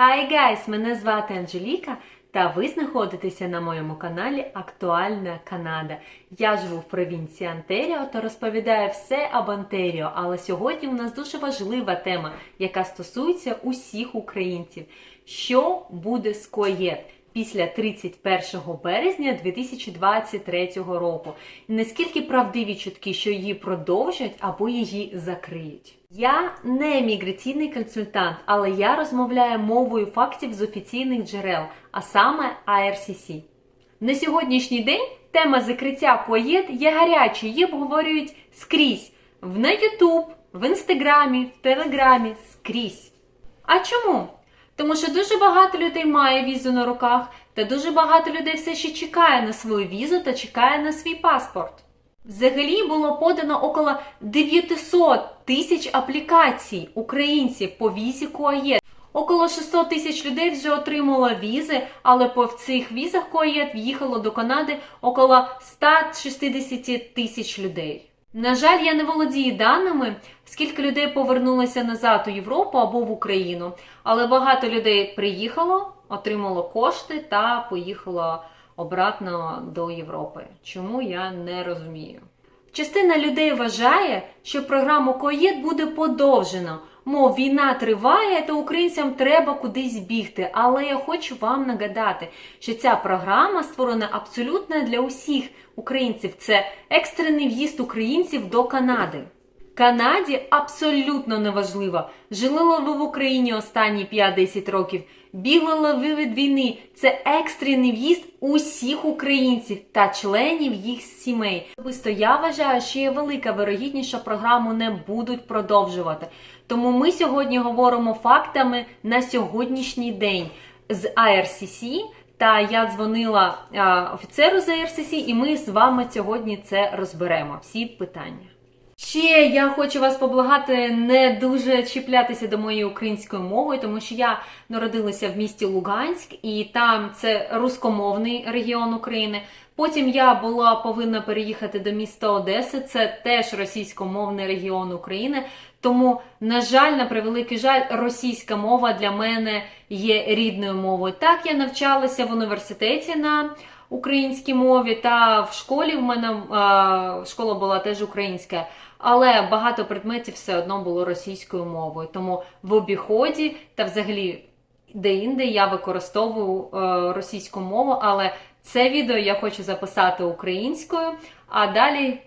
Hi guys! Мене звати Анжеліка, та ви знаходитеся на моєму каналі Актуальна Канада. Я живу в провінції Антеріо та розповідаю все об Антеріо. але сьогодні у нас дуже важлива тема, яка стосується усіх українців. Що буде з КОЄД? Після 31 березня 2023 року. І наскільки правдиві чутки, що її продовжать або її закриють. Я не міграційний консультант, але я розмовляю мовою фактів з офіційних джерел, а саме IRCC. На сьогоднішній день тема закриття КОЄД є гарячою, її обговорюють скрізь в на YouTube, в інстаграмі, в телеграмі, скрізь. А чому? Тому що дуже багато людей має візу на руках, та дуже багато людей все ще чекає на свою візу та чекає на свій паспорт. Взагалі було подано около 900 тисяч аплікацій українців по візі КОАЄД. Около 600 тисяч людей вже отримало візи, але по цих візах КОАЄД в'їхало до Канади около 160 тисяч людей. На жаль, я не володію даними, скільки людей повернулося назад у Європу або в Україну, але багато людей приїхало, отримало кошти та поїхало обратно до Європи. Чому я не розумію. Частина людей вважає, що програму КОЄД буде подовжено. Мов війна триває, то українцям треба кудись бігти. Але я хочу вам нагадати, що ця програма створена абсолютно для усіх українців. Це екстрений в'їзд українців до Канади. Канаді абсолютно неважливо, жили ли ви в Україні останні 5-10 років, бігли ви від війни. Це екстрений в'їзд усіх українців та членів їх сімей. Особисто я вважаю, що є велика вирогідність, що програму не будуть продовжувати. Тому ми сьогодні говоримо фактами на сьогоднішній день з IRCC, та я дзвонила офіцеру з IRCC, і ми з вами сьогодні це розберемо. Всі питання. Ще я хочу вас поблагати не дуже чіплятися до моєї української мови, тому що я народилася в місті Луганськ, і там це рускомовний регіон України. Потім я була повинна переїхати до міста Одеси, це теж російськомовний регіон України. Тому, на жаль, на превеликий жаль, російська мова для мене є рідною мовою. Так, я навчалася в університеті на українській мові, та в школі в мене школа була теж українська Але багато предметів все одно було російською мовою. Тому в обіході та взагалі де-інде я використовую е, російську мову, але це відео я хочу записати українською, а далі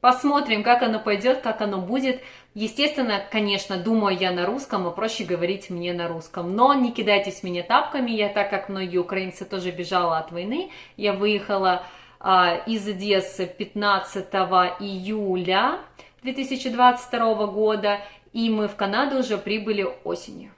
посмотрим, как оно пойдет, как оно будет. Естественно, конечно, думаю я на русском, и проще говорить мне на русском. Но не кидайтесь меня тапками, я, так как многие украинцы, тоже бежала от войны. Я выехала а, из Одессы 15 июля 2022 года, и мы в Канаду уже прибыли осенью.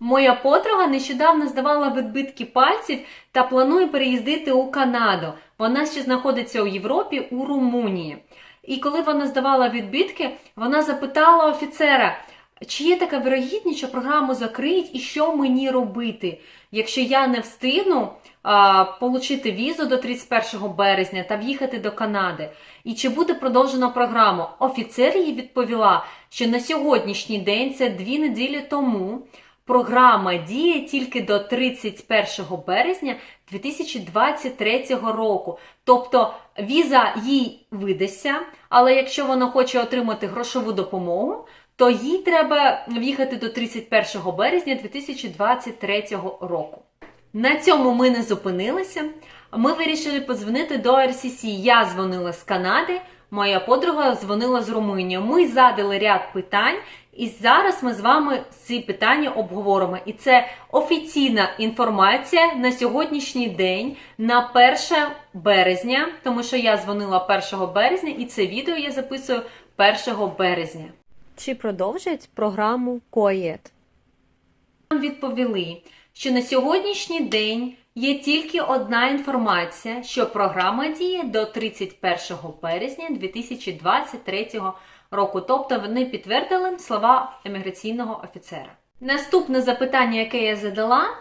Моя подруга нещодавно здавала відбитки пальців та планує переїздити у Канаду. Вона ще знаходиться у Європі у Румунії. І коли вона здавала відбитки, вона запитала офіцера, чи є така вирогідність, що програму закриють і що мені робити, якщо я не встигну а, получити візу до 31 березня та в'їхати до Канади. І чи буде продовжена програму? Офіцер їй відповіла, що на сьогоднішній день, це дві неділі тому, Програма діє тільки до 31 березня 2023 року. Тобто віза їй видасться, але якщо вона хоче отримати грошову допомогу, то їй треба в'їхати до 31 березня 2023 року. На цьому ми не зупинилися. Ми вирішили подзвонити до RCC. Я дзвонила з Канади, моя подруга дзвонила з Румунії. Ми задали ряд питань, і зараз ми з вами ці питання обговоримо. І це офіційна інформація на сьогоднішній день, на 1 березня, тому що я дзвонила 1 березня, і це відео я записую 1 березня. Чи продовжать програму КОЄД? Нам відповіли, що на сьогоднішній день є тільки одна інформація, що програма діє до 31 березня 2023 року. Тобто вони підтвердили слова еміграційного офіцера. Наступне запитання, яке я задала: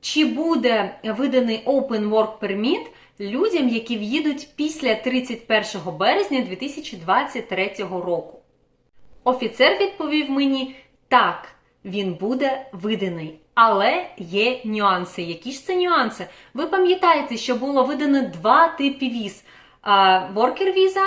чи буде виданий Open Work Permit людям, які в'їдуть після 31 березня 2023 року? Офіцер відповів мені: так, він буде виданий. Але є нюанси. Які ж це нюанси? Ви пам'ятаєте, що було видано два типи віз: Worker Visa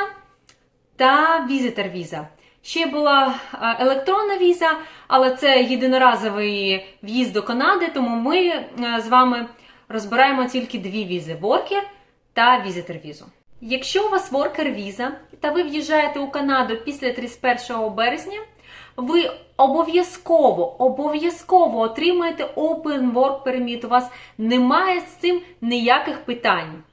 та Visitor Visa. Ще була електронна віза, але це єдиноразовий в'їзд до Канади, тому ми з вами розбираємо тільки дві візи: Worker та Visitor візу. Якщо у вас Worker віза та ви в'їжджаєте у Канаду після 31 березня, ви обов'язково обов'язково отримаєте Open Work Permit. У вас немає з цим ніяких питань.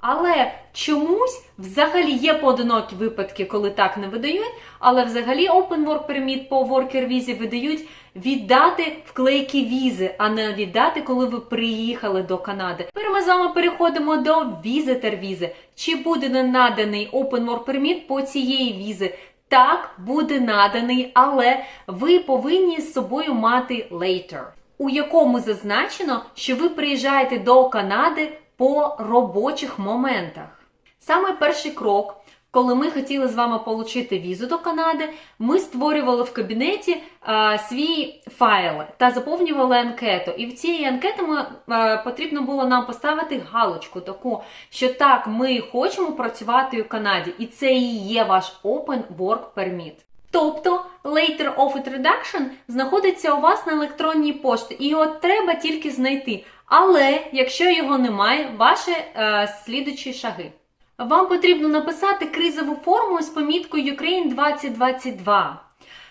Але чомусь взагалі є поодинокі випадки, коли так не видають, але взагалі Open Work Permit по Worker візі видають віддати вклейки візи, а не віддати, коли ви приїхали до Канади. Тепер ми з вами переходимо до Visitor візи. Чи буде наданий Open Work Permit по цієї візи? Так, буде наданий, але ви повинні з собою мати later, у якому зазначено, що ви приїжджаєте до Канади по робочих моментах. Саме перший крок, коли ми хотіли з вами отримати візу до Канади, ми створювали в кабінеті е, свій файл та заповнювали анкету. І в цій анкеті ми, е, потрібно було нам поставити галочку таку, що так, ми хочемо працювати у Канаді, і це і є ваш Open Work Permit. Тобто Later of Introduction знаходиться у вас на електронній пошті, і його треба тільки знайти. Але якщо його немає, ваші е, слідучі шаги. Вам потрібно написати кризову форму з поміткою Ukraine 2022,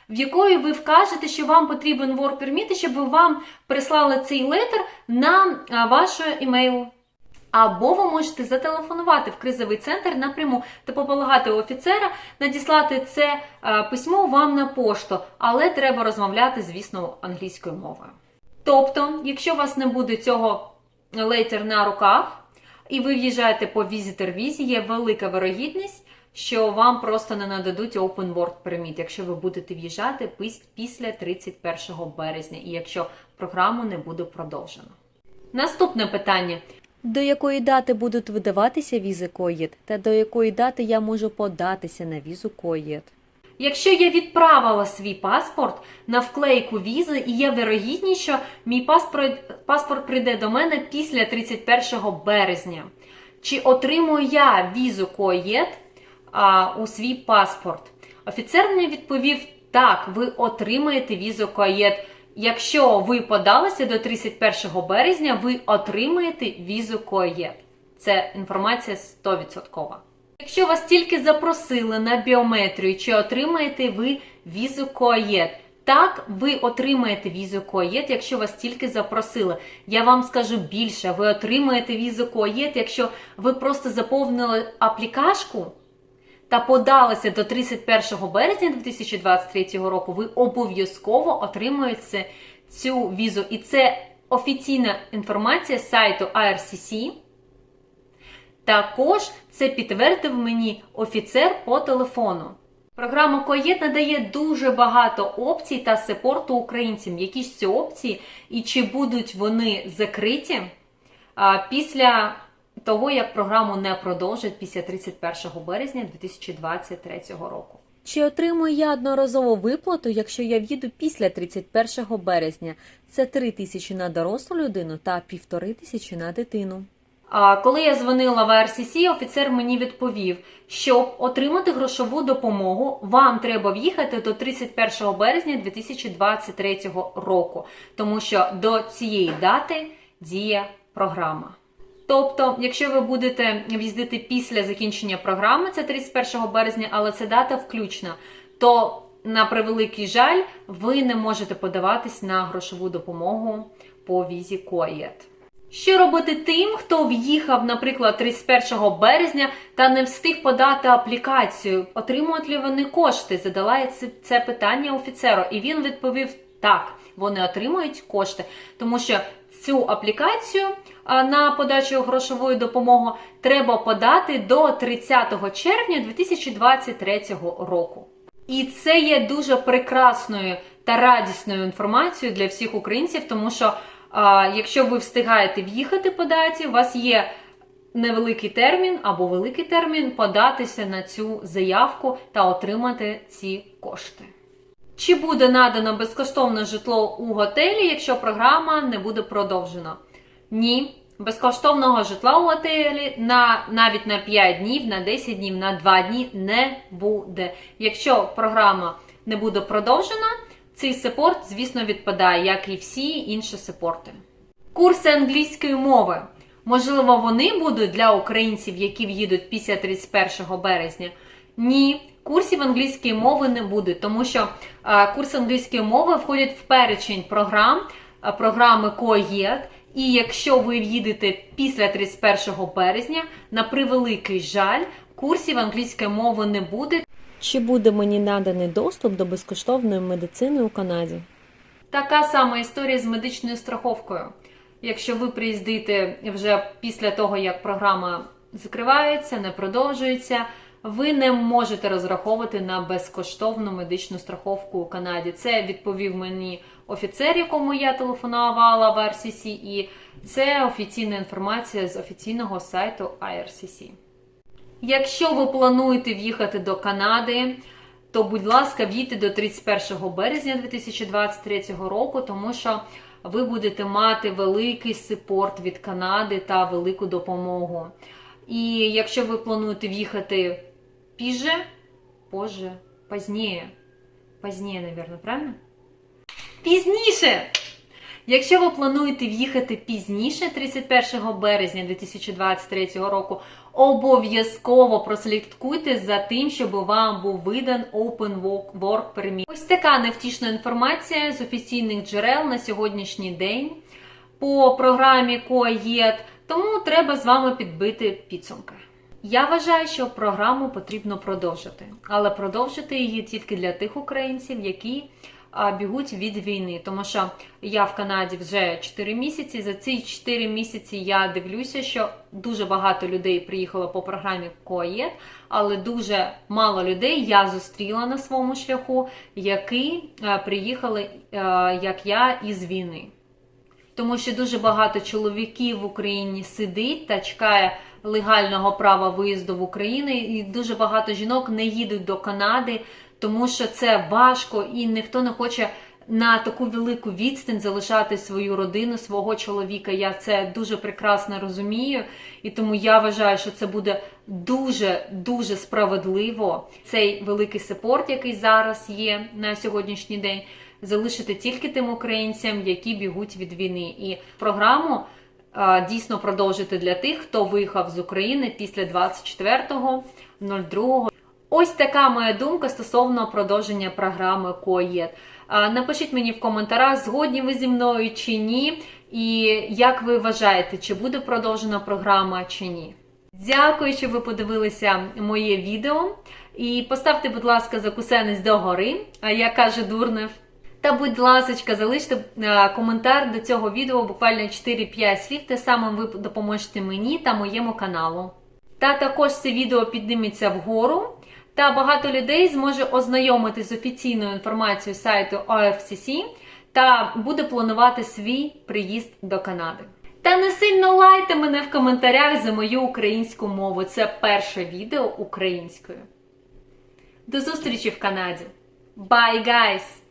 в якої ви вкажете, що вам потрібен Work Permit, щоб вам прислали цей летер на е, ваш емейл. Або ви можете зателефонувати в кризовий центр напряму та попролагати у офіцера надіслати це письмо вам на пошту, але треба розмовляти, звісно, англійською мовою. Тобто, якщо у вас не буде цього лейтер на руках, і ви в'їжджаєте по візитер візі, є велика вирогідність, що вам просто не нададуть Open Work Permit, якщо ви будете в'їжджати піс- після 31 березня, і якщо програму не буде продовжено. Наступне питання. До якої дати будуть видаватися візи КОЄД та до якої дати я можу податися на візу КОЄД? Якщо я відправила свій паспорт на вклейку візи, і є вирогідність, що мій паспорт, паспорт прийде до мене після 31 березня. Чи отримую я візу КОЄД у свій паспорт? Офіцер мені відповів: так, ви отримаєте візу КОЄД. Якщо ви подалися до 31 березня, ви отримаєте візу КОЄД. Це інформація 100%. Якщо вас тільки запросили на біометрію, чи отримаєте ви візу КОАЄД? Так, ви отримаєте візу КОАЄД, якщо вас тільки запросили. Я вам скажу більше, ви отримаєте візу КОАЄД, якщо ви просто заповнили аплікашку та подалися до 31 березня 2023 року, ви обов'язково отримуєте цю візу. І це офіційна інформація з сайту IRCC. Також це підтвердив мені офіцер по телефону. Програма КОЄД надає дуже багато опцій та сепорту українцям. Які ж ці опції і чи будуть вони закриті після того, як програму не продовжать після 31 березня 2023 року. Чи отримую я одноразову виплату, якщо я в'їду після 31 березня? Це 3 тисячі на дорослу людину та півтори тисячі на дитину. Коли я дзвонила в RCC, офіцер мені відповів, щоб отримати грошову допомогу, вам треба в'їхати до 31 березня 2023 року, тому що до цієї дати діє програма. Тобто, якщо ви будете в'їздити після закінчення програми, це 31 березня, але це дата включна, то на превеликий жаль, ви не можете подаватись на грошову допомогу по візі КОЄД. Що робити тим, хто в'їхав, наприклад, 31 березня та не встиг подати аплікацію? Отримують ли вони кошти? Задала я це, питання офіцеру, і він відповів: так, вони отримують кошти, тому що цю аплікацію на подачу грошової допомоги треба подати до 30 червня 2023 року. І це є дуже прекрасною та радісною інформацією для всіх українців, тому що якщо ви встигаєте в'їхати по даті, у вас є невеликий термін або великий термін податися на цю заявку та отримати ці кошти. Чи буде надано безкоштовне житло у готелі, якщо програма не буде продовжена? Ні. Безкоштовного житла у готелі на навіть на 5 днів, на 10 днів, на 2 дні не буде. Якщо програма не буде продовжена, цей сепорт, звісно, відпадає, як і всі інші сепорти. Курси англійської мови. Можливо, вони будуть для українців, які в'їдуть після 31 березня. Ні, курсів англійської мови не буде, тому що е, курси англійської мови входять в перечень програм е, програми КОЄД. І якщо ви в'їдете після 31 березня, на превеликий жаль, курсів англійської мови не буде. Чи буде мені наданий доступ до безкоштовної медицини у Канаді? Така сама історія з медичною страховкою. Якщо ви приїздите вже після того, як програма закривається, не продовжується, ви не можете розраховувати на безкоштовну медичну страховку у Канаді. Це відповів мені офіцер, якому я телефонувала в RCC, і це офіційна інформація з офіційного сайту IRCC. Якщо ви плануєте в'їхати до Канади, то будь ласка, в'їдьте до 31 березня 2023 року, тому що ви будете мати великий супорт від Канади та велику допомогу. І якщо ви плануєте в'їхати піже, позже, поздніє, поздніє, наверное, правильно? Пізніше! Якщо ви плануєте в'їхати пізніше, 31 березня 2023 року, обов'язково прослідкуйте за тим, щоб вам був видан Open Work Permit. Ось така невтішна інформація з офіційних джерел на сьогоднішній день по програмі КОАЄД, тому треба з вами підбити підсумки. Я вважаю, що програму потрібно продовжити, але продовжити її тільки для тих українців, які бігуть від війни. Тому що я в Канаді вже 4 місяці. За ці 4 місяці я дивлюся, що дуже багато людей приїхало по програмі КОАЄД, але дуже мало людей я зустріла на своєму шляху, які е, приїхали, е, як я, із війни. Тому що дуже багато чоловіків в Україні сидить та чекає легального права виїзду в Україну, і дуже багато жінок не їдуть до Канади, тому що це важко, і ніхто не хоче на таку велику відстань залишати свою родину, свого чоловіка. Я це дуже прекрасно розумію, і тому я вважаю, що це буде дуже дуже справедливо. Цей великий сепорт, який зараз є на сьогоднішній день залишити тільки тим українцям, які бігуть від війни. І програму а, дійсно продовжити для тих, хто виїхав з України після 24.02. Ось така моя думка стосовно продовження програми КОЄД. Напишіть мені в коментарях, згодні ви зі мною чи ні, і як ви вважаєте, чи буде продовжена програма чи ні. Дякую, що ви подивилися моє відео. І поставте, будь ласка, закусенець догори, як каже Дурнев. Та, будь ласка, залиште коментар до цього відео, буквально 4-5 слів, те самим ви допоможете мені та моєму каналу. Та також це відео підніметься вгору, та багато людей зможе ознайомитись з офіційною інформацією сайту OFCC та буде планувати свій приїзд до Канади. Та не сильно лайте мене в коментарях за мою українську мову. Це перше відео українською. До зустрічі в Канаді. Bye, guys!